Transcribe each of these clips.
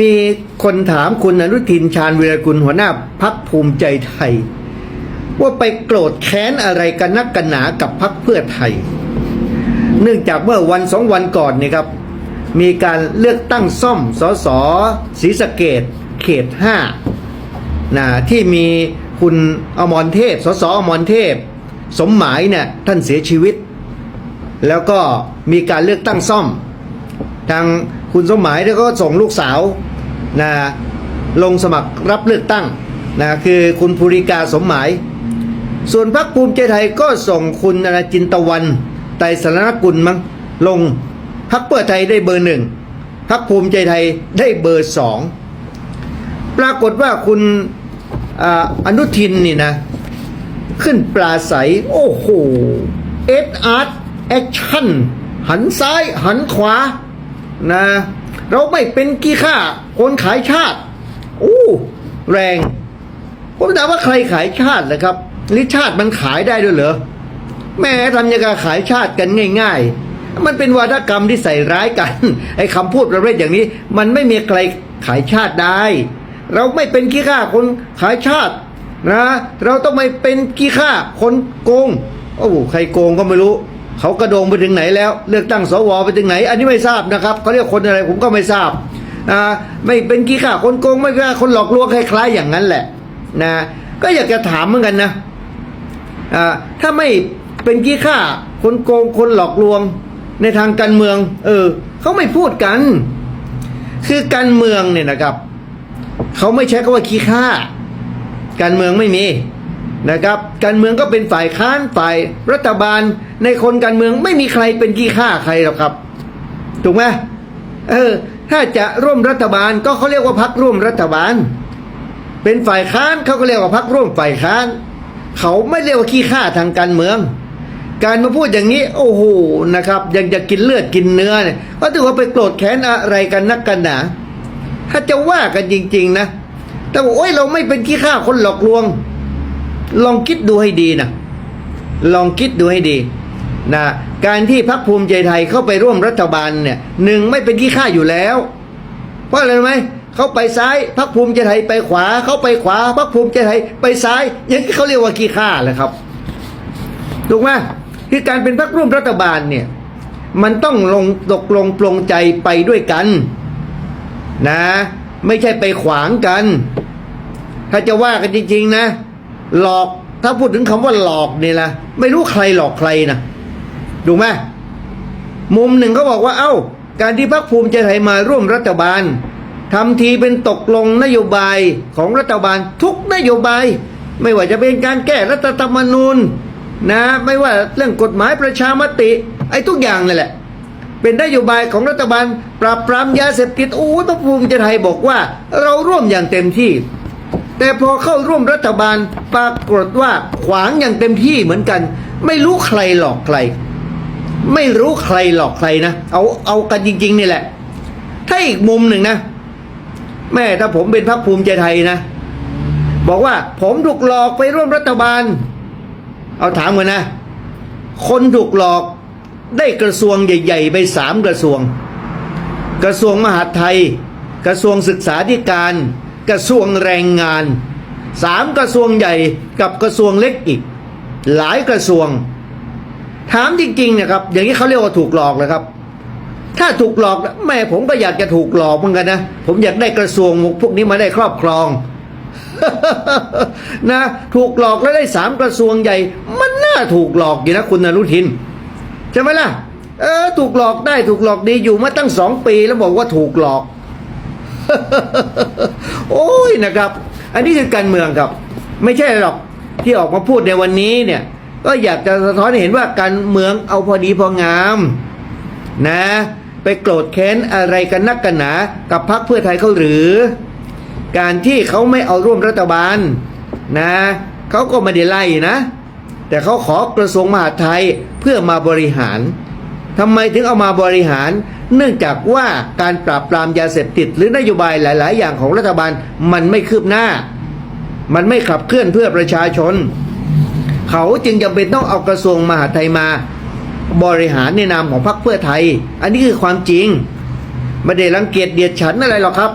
มีคนถามคุณอนุทินชาญวีรกุลหัวหน้าพักภูมิใจไทย ว่าไปโกรธแค้นอะไรกันนักกันหนากับพักเพื่อไทย เนื่องจากเมื่อวันสองวันก่อนนี่ครับ มีการเลือกตั้งซ่อมสสศรีสะเกดเขตห้านะที่มีคุณอมรเทพ สสอมรเทพ สมหมายเนี่ยท่านเสียชีวิต แล้วก็มีการเลือกตั้งซ่อมทาง คุณสมหมายเนี่ยก็ส่งลูกสาวนะลงสมัครรับเลือกตั้งนะคือคุณภูริกาสมหมาย ส่วนพรรคภูมิใจไทยก็ส่งคุณอนาจินตะวันไตรสรณกุลมั้งลงพรรคเพื่อไทยได้เบอร์หนึ่งพรรคภูมิใจไทยได้เบอร์สองปรากฏว่าคุณออนุทินนี่นะ ขึ้นปลาใส โอ้โหเอสอาร์ตแอคชั่น หันซ้ายหันขวา นะ เราไม่เป็นกี้ข้าคนขายชาติอู้แรง ผมถามว่าใครขายชาติเลยครับลิชาติมันขายได้ด้วยเหรอแม่ทำยังไงขายชาติกันง่าย ๆ มันเป็นวาทกรรมที่ใส่ร้ายกันไอ้คำพูดประเภทอย่างนี้ มันไม่มีใครขายชาติได้ เราไม่เป็นขี้ข้าคนขายชาตินะ เราต้องไม่เป็นขี้ข้าคนโกงโอ้ใครโกงก็ไม่รู้ เขากระโดงไปถึงไหนแล้ว เลือกตั้งสวไปถึงไหน อันนี้ไม่ทราบนะครับเขาเรียกคนอะไรผมก็ไม่ทราบอ่าไม่เป็นขี้ข้าคนโกงไม่เป็นคนหลอกลวงคล้ายๆอย่างนั้นแหละนะก็อยากจะถามเหมือนกันนะถ้าไม่เป็นกี้ข้าคนโกงคนหลอกลวงในทางการเมือง เออเขาไม่พูดกัน คือการเมืองเนี่ยนะครับเขาไม่ใช้คำว่าขี้ข้าการเมืองไม่มี นะครับการเมืองก็เป็นฝ่ายค้านฝ่ายรัฐบาล ในคนการเมืองไม่มีใครเป็นขี้ข้าใครหรอกครับ ถูกไหมเออ ถ้าจะร่วมรัฐบาลก็เขาเรียกว่าพักร่วมรัฐบาล เป็นฝ่ายค้านเขาก็เรียกว่าพักร่วมฝ่ายค้าน เขาไม่เรียกว่าขี้ข้าทางการเมือง การมาพูดอย่างนี้ โอ้โหนะครับยังจะกินเลือดกินเนื้อเนี่ยก็ถือว่าไปโกรธแค้นอะไรกันนักกันหนาถ้าจะว่ากันจริง ๆ นะแต่บอกโอ้ยเราไม่เป็นขี้ข้าคนหลอกลวง ลองคิดดูให้ดีนะลองคิดดูให้ดีนะการที่พรรคภูมิใจไทยเข้าไปร่วมรัฐบาลเนี่ยหนึ่งไม่เป็นขี้ข้าอยู่แล้ว เพราะอะไรไหมเขาไปซ้ายพรรคภูมิใจไทยไปขวาเขาไปขวาพรรคภูมิใจไทยไปซ้ายอย่างที่เขาเรียกว่าขี้ข้าแหละครับถูกไหมคือการเป็นพรรคร่วมรัฐบาลเนี่ยมันต้องลงตกลงปลงใจไปด้วยกัน นะ ไม่ใช่ไปขวางกัน ถ้าจะว่ากันจริง ๆ นะ หลอกถ้าพูดถึงคำว่าหลอกเนี่ยนะไม่รู้ใครหลอกใครนะถูกไหมมุมหนึ่งเขาบอกว่าเอ้า การที่พรรคภูมิใจไทยมาร่วมรัฐบาลทำทีเป็นตกลงนโยบายของรัฐบาลทุกนโยบาย ไม่ว่าจะเป็นการแก้รัฐธรรมนูญนะไม่ว่าเรื่องกฎหมายประชามติ ไอ้ทุกอย่างนั่นแหละ เป็นนโยบายของรัฐบาล ปราบปรามยาเสพติดโอ้ยพรรคภูมิใจไทยบอกว่า เราร่วมอย่างเต็มที่ แต่พอเข้าร่วมรัฐบาลปรากฏว่าขวางอย่างเต็มที่เหมือนกัน ไม่รู้ใครหลอกใคร ไม่รู้ใครหลอกใครนะเอาเอากันจริง ๆ นี่แหละ ถ้าอีกมุมหนึ่งนะ แม่ถ้าผมเป็นพรรคภูมิใจไทยนะ บอกว่าผมถูกหลอกไปร่วมรัฐบาล เอาถามกันนะ คนถูกหลอกได้กระทรวงใหญ่ ๆ ไปสามกระทรวง กระทรวงมหาดไทย กระทรวงศึกษาธิการ กระทรวงแรงงานสามกระทรวงใหญ่กับกระทรวงเล็กอีก หลายกระทรวง ถามจริงๆนะครับ อย่างนี้เขาเรียกว่าถูกหลอกเลยครับ ถ้าถูกหลอกแม่ผมก็อยากจะถูกหลอกเหมือนกันนะผมอยากได้กระทรวงพวกนี้มาได้ครอบครองนะถูกหลอกแล้วได้สามกระทรวงใหญ่ มันน่าถูกหลอกอยู่นะคุณอนุทินใช่ไหมล่ะ เออ ถูกหลอกได้ถูกหลอกดีอยู่มาตั้งสองปีแล้วบอกว่าถูกหลอก โอ้ยนะครับ อันนี้คือการเมืองครับ ไม่ใช่หรอกที่ออกมาพูดในวันนี้เนี่ย ก็อยากจะสะท้อนให้เห็นว่าการเมืองเอาพอดีพองาม นะ ไปโกรธแค้นอะไรกันนักกันหนากับพรรคเพื่อไทยเขาหรือ การที่เขาไม่เอาร่วมรัฐบาล นะเขาก็ไม่ได้ไล่นะ แต่เขาขอกระทรวงมหาดไทยเพื่อมาบริหาร ทำไมถึงเอามาบริหาร เนื่องจากว่าการปราบปรามยาเสพติด หรือนโยบายหลาย ๆ อย่างของรัฐบาลมันไม่คืบหน้า มันไม่ขับเคลื่อนเพื่อประชาชน เขาจึงจำเป็นต้องเอากระทรวงมหาดไทยมา บริหารในนามของพรรคเพื่อไทย อันนี้คือความจริงไม่ได้รังเกียจเดียดฉันอะไรหรอกครับ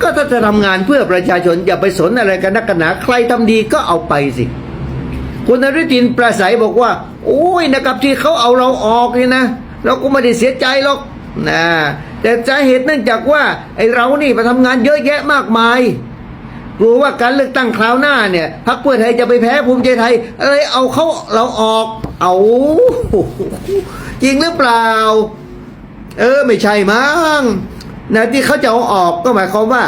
ก็ถ้าจะทำงานเพื่อประชาชนอย่าไปสนอะไรกันนักกันหนาใครทำดีก็เอาไปสิ คุณนฤทินประสัยบอกว่า โอ้ยนะครับที่เขาเอาเราออกนี่นะ เราก็ไม่ได้เสียใจหรอกนะแต่สาเหตุเนื่องจากว่าไอ้เรานี่ไปทำงานเยอะแยะมากมายกลัวว่าการเลือกตั้งคราวหน้าเนี่ยพรรคเพื่อไทยจะไปแพ้ภูมิใจไทยอะไรเอาเขาเราออก เอา จริงหรือเปล่า เออ ไม่ใช่มั้งนะที่เขาจะเอาออกก็หมายความว่า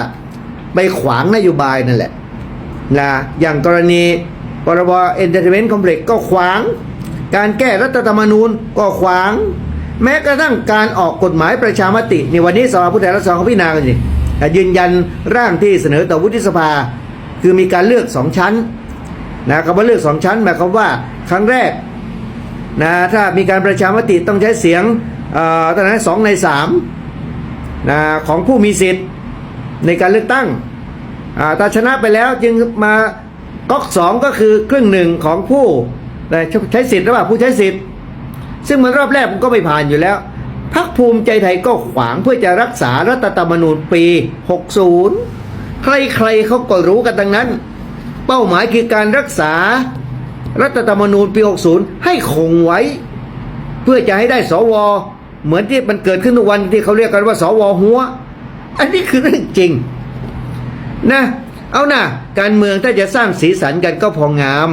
ไปขวางนโยบายนั่นแหละนะอย่างกรณี พรบเอนเตอร์เทนเมนต์คอมเพล็กก็ขวาง การแก้รัฐธรรมนูญก็ขวาง แม้กระทั่งการออกกฎหมายประชามติในวันนี้สภาผู้แทนราษฎรเขาพิจารณากันสิยืนยันร่างที่เสนอต่อวุฒิสภา คือมีการเลือกสองชั้นนะคำว่าเลือกสองชั้นหมายความว่าครั้งแรกนะถ้ามีการประชามติต้องใช้เสียงอ่อตอนนั้นสองในสามนะของผู้มีสิทธิ์ในการเลือกตั้งอ่าถ้าชนะไปแล้วจึงมา ก๊อกสองก็คือครึ่งหนึ่งของผู้ใช้สิทธิ์หรือเปล่าผู้ใช้สิทธิ์ ซึ่งมันรอบแรกมันก็ไม่ผ่านอยู่แล้วพักภูมิใจไทยก็ขวางเพื่อจะรักษารัฐธรรมนูญปี 60 ใครๆเขาก็รู้กันดังนั้น เป้าหมายคือการรักษารัฐธรรมนูญปี 60 ให้คงไว้ เพื่อจะให้ได้สว เหมือนที่มันเกิดขึ้นทุกวันที่เขาเรียกกันว่า สวหัว อันนี้คือเรื่องจริง นะ เอานะการเมืองถ้าจะสร้างสีสันกันก็พองาม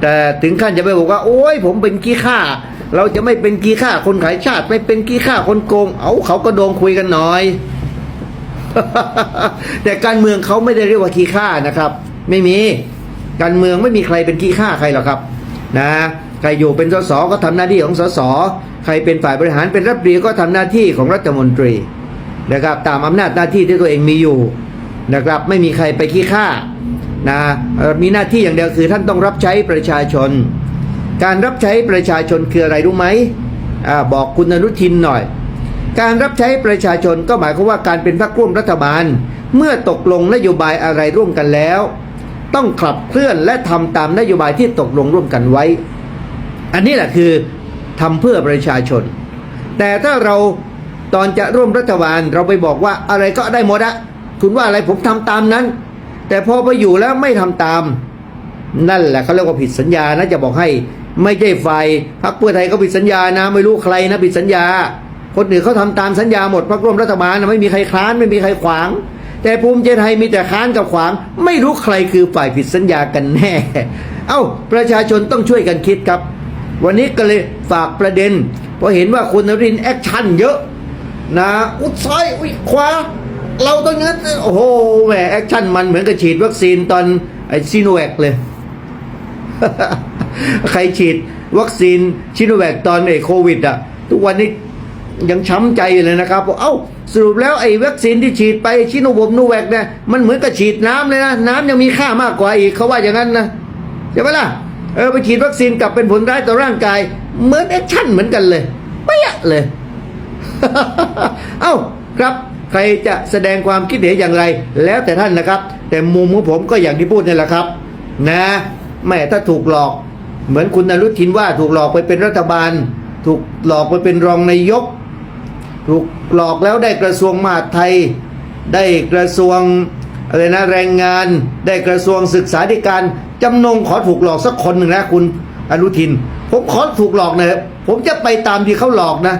แต่ถึงขั้นจะไปบอกว่า โอ้ยผมเป็นกี้ข้าเราจะไม่เป็นกี้ข้าคนขายชาติ ไม่เป็นกี้ข้าคนโกง เอาเขาก็โดงคุยกันหน่อย แต่การเมืองเขาไม่ได้เรียกว่าขี้ข้านะครับ ไม่มีการเมืองไม่มีใครเป็นขี้ข้าใครหรอกครับ นะใครอยู่เป็นสสก็ทำหน้าที่ของสสใครเป็นฝ่ายบริหารเป็นรัฐมนตรีก็ทำหน้าที่ของรัฐมนตรีนะครับตามอำนาจหน้าที่ที่ตัวเองมีอยู่ นะครับไม่มีใครไปขี้ข้านะมีหน้าที่อย่างเดียวคือท่านต้องรับใช้ประชาชน การรับใช้ประชาชนคืออะไรรู้ไหมอบอกคุณอนุทินหน่อย การรับใช้ประชาชนก็หมายความว่าการเป็นพรรคร่วมรัฐบาล เมื่อตกลงนโยบายอะไรร่วมกันแล้ว ต้องขับเคลื่อนและทำตามนโยบายที่ตกลงร่วมกันไว้ อันนี้แหละคือทำเพื่อประชาชน แต่ถ้าเราตอนจะร่วมรัฐบาลเราไปบอกว่าอะไรก็ได้หมดอะ คุณว่าอะไรผมทำตามนั้น แต่พอไปอยู่แล้วไม่ทำตาม นั่นแหละเขาเรียกว่าผิดสัญญานะจะบอกให้ไม่ใช่ฝ่ายพรรคเพื่อไทยก็ผิดสัญญานะ ไม่รู้ใครนะผิดสัญญา คนอื่นเขาทำตามสัญญาหมดพรรคร่วมรัฐบาลนะไม่มีใครค้านไม่มีใครขวาง แต่ภูมิใจไทยมีแต่ค้านกับขวาง ไม่รู้ใครคือฝ่ายผิดสัญญากันแน่ เอ้า ประชาชนต้องช่วยกันคิดครับ วันนี้ก็เลยฝากประเด็นเพราะเห็นว่าคุณนรินทร์แอคชั่นเยอะนะ อุดซ้ายอุยขวา เราต้องงั้นโอ้โหแหมแอคชั่นมันเหมือนกับฉีดวัคซีนตอนไอซีโนแวคเลย ใครฉีดวัคซีนชิโนแวคตอนไอโควิดอะ ทุกวันนี้ยังช้ำใจอยู่เลยนะครับบอกเอ้าสรุปแล้วไอ้วัคซีนที่ฉีดไปชิโนบมนูแวคเนี่ยมันเหมือนกับฉีดน้ำเลยนะ น้ำยังมีค่ามากกว่าอีกเขาว่าอย่างนั้นนะใช่ไหมล่ะเออไปฉีดวัคซีนกลับเป็นผลร้ายต่อร่างกาย เหมือนแอคชั่นเหมือนกันเลยเป๊ะเลย เอ้าครับ ใครจะแสดงความคิดเห็นอย่างไร แล้วแต่ท่านนะครับ แต่มุมของผมก็อย่างที่พูดนี่แหละครับ นะแม่ถ้าถูกหลอก เหมือนคุณอนุทินว่าถูกหลอกไปเป็นรัฐบาล ถูกหลอกไปเป็นรองนายก ถูกหลอกแล้วได้กระทรวงมหาดไทย ได้กระทรวงอะไรนะแรงงาน ได้กระทรวงศึกษาธิการจำนงขอถูกหลอกสักคนหนึ่งนะคุณอนุทิน ผมขอถูกหลอกหน่ยผมจะไปตามที่เขาหลอกนะ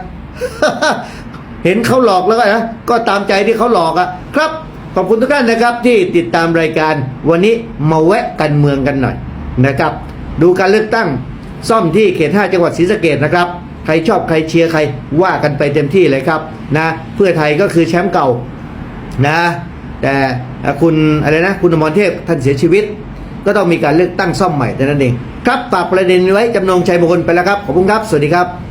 เห็นเขาหลอกแล้วก็นะก็ตามใจที่เขาหลอกอะครับ ขอบคุณทุกท่านนะครับ ที่ติดตามรายการวันนี้มาแวะกันเมืองกันหน่อยนะครับ ดูการเลือกตั้งซ่อมที่เขต 5 จังหวัดศรีสะเกดนะครับ ใครชอบใครเชียร์ใครว่ากันไปเต็มที่เลยครับนะเพื่อไทยก็คือแชมป์เก่านะแต่คุณอะไรนะคุณอมรเทพท่านเสียชีวิต ก็ต้องมีการเลือกตั้งซ่อมใหม่แต่นั้นเองครับฝากประเด็นไว้จำนงชัยมงคลไปแล้วครับขอบคุณครับ สวัสดีครับ